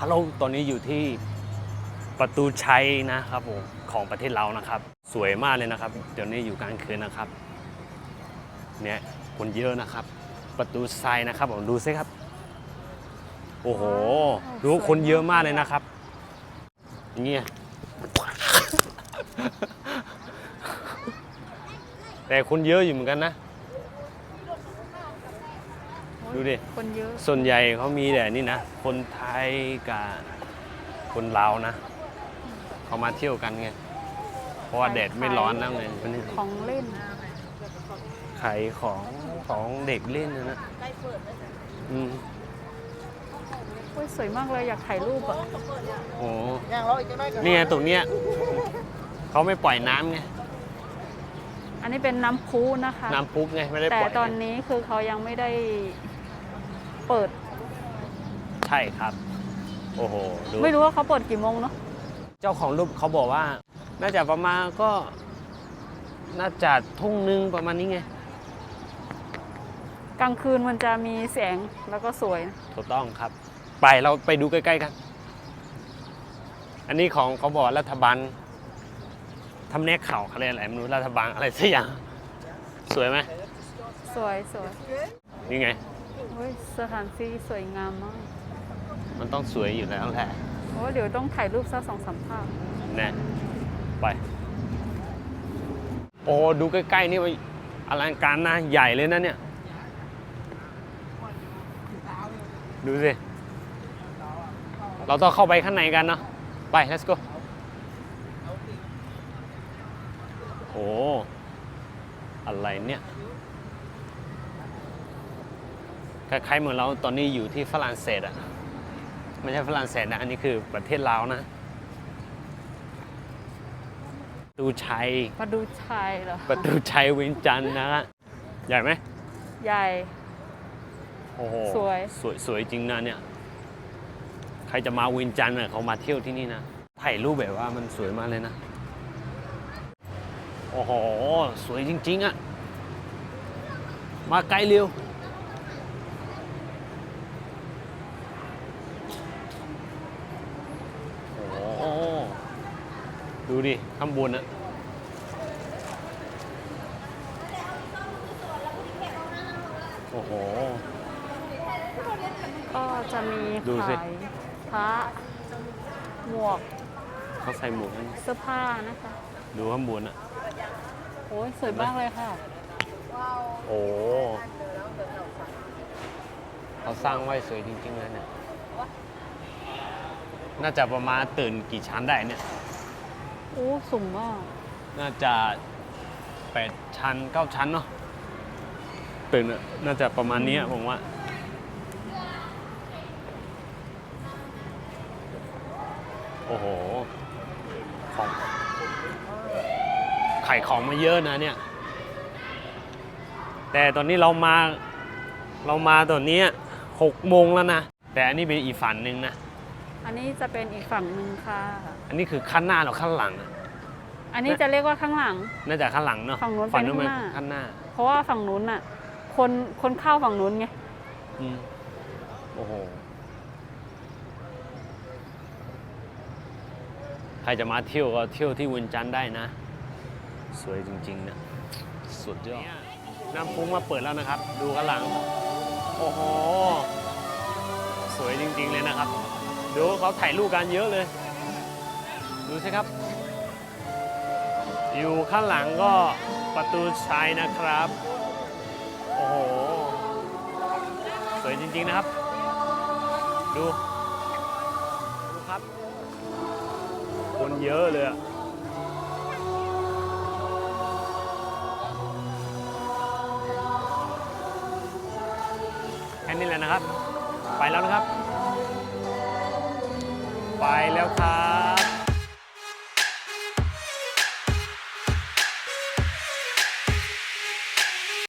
ฮัลโหล ตอนนี้อยู่ที่ประตูชัยนะครับผมของประเทศเรานะครับ สวยมากเลยนะครับ เดี๋ยวนี้อยู่กลางคืนนะครับ เนี่ยคนเยอะนะครับ ประตูชัยนะครับผมดูซิครับ โอ้โห ดูคนเยอะมากเลยนะครับเงี้ยแต่คนเยอะอยู่เหมือนกันนะ ดูดิ คนเยอะ ส่วนใหญ่เขามีแต่นี่นะ คนไทยกับคนลาวนะ เขามาเที่ยวกันไง เพราะว่าแดดไม่ร้อนแล้วไงวันนี้ของเล่นขายของของเด็กเล่นนะนะอืมโอ้ยสวยมากเลยอยากถ่ายรูปอะโอ้นี่ไงตรงเนี้ยเขาไม่ปล่อยน้ำไง อันนี้เป็นน้ำพุนะคะ น้ำปุ๊บไงไม่ได้แต่ปล่อยตอนนี้คือเขายังไม่ได้ เปิด ใช่ครับ โอ้โหดูไม่รู้ว่าเขาเปิดกี่โมงเนาะเจ้าของรูปเขาบอกว่า น่าจะประมาณก็ น่าจะทุ่งนึงประมาณนี้ไง กลางคืนมันจะมีแสงแล้วก็สวยนะถูกต้องครับ ไปเราไปดูใกล้ๆกัน อันนี้ของเขาบอกรัฐบาลทำแนกเข่าเขาเรียกอะไรไม่รู้รัฐบาลอะไรสักอย่าง สวยไหมสวยสวยนี่ไง โอ้ยสถานที่สวยงามมาก มันต้องสวยอยู่แล้วแหละโอ้ยเดี๋ยวต้องถ่ายรูปสักสองสามภาพแน่ไป โอ้ดูใกล้ๆนี่มันอลังการนะใหญ่เลยนะเนี่ย ดูสิ เราต้องเข้าไปข้างในกันเนาะไป let's go โอ้อะไรเนี่ย คล้ายๆเหมือนเราตอนนี้อยู่ที่ฝรั่งเศสอะไม่ใช่ฝรั่งเศสนะอันนี้คือประเทศลาวนะประตูชัยมาดูชายเหรอประตูชัยเวินจันทร์นะฮะใหญ่ไหมใหญ่ โอ้โหสวย สวยสวยจริงนะเนี่ย ใครจะมาเวินจันทร์น่ะเขามาเที่ยวที่นี่นะถ่ายรูปแบบว่ามันสวยมากเลยนะ โอ้โห สวยจริง ๆอะมาไกลเร็ว โอ้โห ดูดิ ข้างบนอะโอ้โห ก็จะมีดูสิ ขายพระหมวกเขาใส่หมวกให้เสื้อผ้านะคะ ดูข้างบนอะโอ้ยสวยมากเลยค่ะ โอ้เขาสร้างไว้สวยจริงๆเลยเนี่ย น่าจะประมาณตื่นกี่ชั้นได้เนี่ย โอ้สูงมาก น่าจะแปดชั้นเก้าชั้นเนาะตื่นอะน่าจะประมาณนี้อะผมว่า โอ้โห ของไข่ของมาเยอะนะเนี่ย แต่ตอนนี้เรามา เรามาตอนนี้หกโมงแล้วนะ แต่อันนี้เป็นอีกฝันหนึ่งนะ อันนี้จะเป็นอีกฝั่งหนึ่งค่ะ อันนี้คือข้างหน้าหรือข้างหลังอะอันนี้จะเรียกว่าข้างหลัง น่าจะข้างหลังเนาะฝั่งนู้นฝั่งนู้นเป็เป็นนข้างหน้าข้างหน้าเพราะว่าฝั่งนู้นน่ะ คนคนเข้าฝั่งนู้นไง อืมโอ้โห ใครจะมาเที่ยวก็เที่ยวที่เวินจันทร์ได้นะ สวยจริงๆนะ สุดยอด น้ำพุมาเปิดแล้วนะครับ ดูข้างหลัง โอ้โห สวยจริงๆเลยนะครับ ดูเขาถ่ายรูปกันเยอะเลย ดูสิครับ อยู่ข้างหลังก็ประตูชัยนะครับ โอ้โห สวยจริงๆนะครับ ดู ดูครับ คนเยอะเลยอะแค่นี้แหละนะครับ ไปแล้วนะครับ แล้วครั